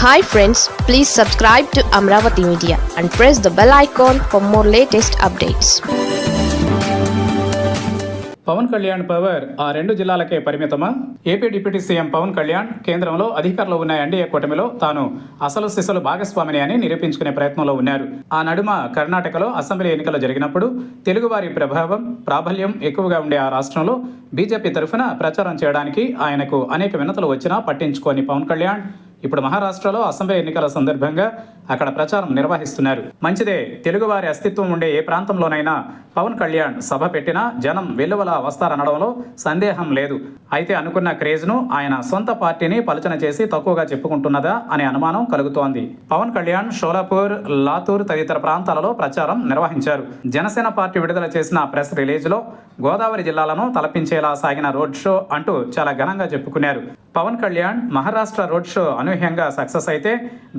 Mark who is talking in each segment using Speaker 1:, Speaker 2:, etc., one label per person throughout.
Speaker 1: Hi friends please subscribe to Amaravati media and press the bell icon for more latest updates
Speaker 2: Pawan Kalyan power ఆ రెండు జిల్లాలకే పరిమితమా? AP deputy CM Pawan Kalyan కేంద్రంలో అధికారంలో ఉన్న NDA కూటమిలో? తాను అసలు సిసలు భాగస్వామిని అని నిరూపించుకునే ప్రయత్నంలో ఉన్నారు. ఆ నడుమ కర్ణాటకలో అసెంబ్లీ ఎన్నికలు జరిగినప్పుడు తెలుగువారి ప్రభావం ప్రాబల్యం ఎక్కువగా ఉండే ఆ రాష్ట్రంలో బీజేపీ తరఫున ప్రచారం చేయడానికి ఆయనకు అనేక వినతులు వచ్చినా పట్టించుకోని పవన్ కళ్యాణ్ ఇప్పుడు మహారాష్ట్రలో అసెంబ్లీ ఎన్నికల సందర్భంగా అక్కడ ప్రచారం నిర్వహిస్తున్నారు. మంచిదే తెలుగువారి అస్తిత్వం ఉండే ఏ ప్రాంతంలోనైనా పవన్ కళ్యాణ్ సభ పెట్టినా జనం వెల్లువల వస్తారనడంలో సందేహం లేదు. అయితే అనుకున్న క్రేజ్ను ఆయన సొంత పార్టీని పలుచన చేసి తక్కువగా చెప్పుకుంటున్నదా అనే అనుమానం కలుగుతోంది. పవన్ కళ్యాణ్ షోలాపూర్ లాతూర్ తదితర ప్రాంతాలలో ప్రచారం నిర్వహించారు. జనసేన పార్టీ విడుదల చేసిన ప్రెస్ రిలీజ్లో గోదావరి జిల్లాలను తలపించేలా సాగిన రోడ్ షో అంటూ చాలా ఘనంగా చెప్పుకున్నారు. పవన్ కళ్యాణ్ మహారాష్ట్ర రోడ్ షో అనూహ్యంగా సక్సెస్ అయితే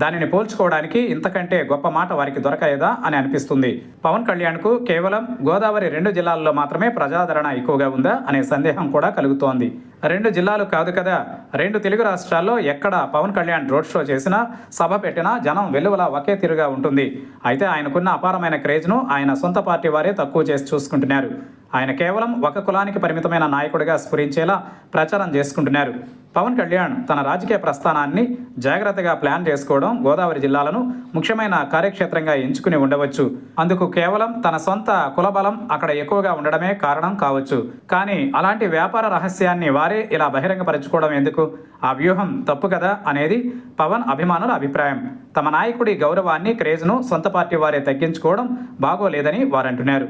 Speaker 2: దానిని పోల్చుకోవడానికి ఇంతకంటే గొప్ప మాట వారికి దొరకలేదా అని అనిపిస్తుంది. పవన్ కళ్యాణ్కు కేవలం గోదావరి రెండు జిల్లాల్లో మాత్రమే ప్రజాదరణ ఎక్కువగా ఉందా అనే సందేహం కూడా కలుగుతోంది. రెండు జిల్లాలు కాదు కదా రెండు తెలుగు రాష్ట్రాల్లో ఎక్కడ పవన్ కళ్యాణ్ రోడ్ షో చేసినా సభ పెట్టినా జనం వెలువల ఒకే తీరుగా ఉంటుంది. అయితే ఆయనకున్న అపారమైన క్రేజ్ను ఆయన సొంత పార్టీ వారే తక్కువ చేసి చూసుకుంటున్నారు. ఆయన కేవలం ఒక కులానికి పరిమితమైన నాయకుడిగా స్ఫురించేలా ప్రచారం చేసుకుంటున్నారు. పవన్ కళ్యాణ్ తన రాజకీయ ప్రస్థానాన్ని జాగ్రత్తగా ప్లాన్ చేసుకోవడం గోదావరి జిల్లాలను ముఖ్యమైన కార్యక్షేత్రంగా ఎంచుకుని ఉండవచ్చు. అందుకు కేవలం తన సొంత కులబలం అక్కడ ఎక్కువగా ఉండడమే కారణం కావచ్చు. కానీ అలాంటి వ్యాపార రహస్యాన్ని వారే ఇలా బహిరంగపరచుకోవడం ఎందుకు? ఆ వ్యూహం తప్పు కదా అనేది పవన్ అభిమానుల అభిప్రాయం. తమ నాయకుడి గౌరవాన్ని క్రేజ్ను సొంత పార్టీ వారే తగ్గించుకోవడం బాగోలేదని వారంటున్నారు.